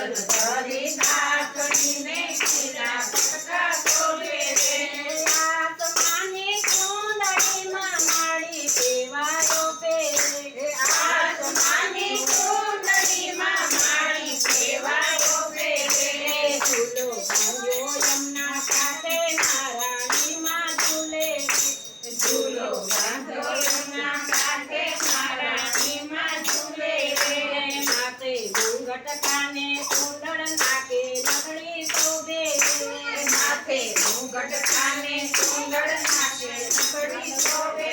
Lord, the world is high. આપે મુગટ ખાને સુંદર નાચે સુંદરી શોભે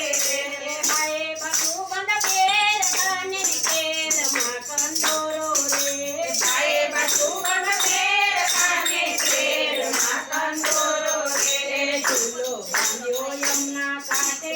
રે માએ બકુ બંધ બેર કાને કેરમાં કંદોરો રે. માએ બકુ બંધ બેર કાને કેરમાં કંદોરો રે. ઝૂલો બાંધ્યો યમના કાંઠે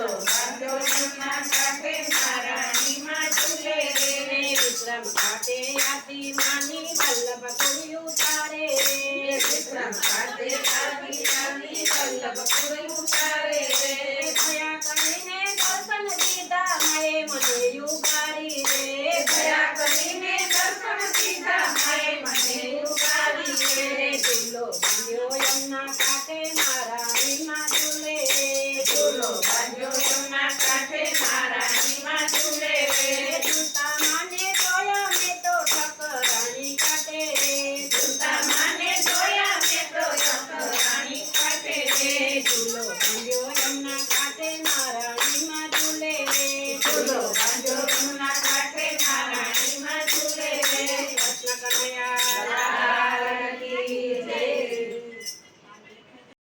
તો પાંડવના કાંઠે મહારાણીમાં ચૂલે રે વિશ્રમ ખાતે આદિ માની વલ્લભ કોઈ ઉતારે વિશ્રમ ખાતે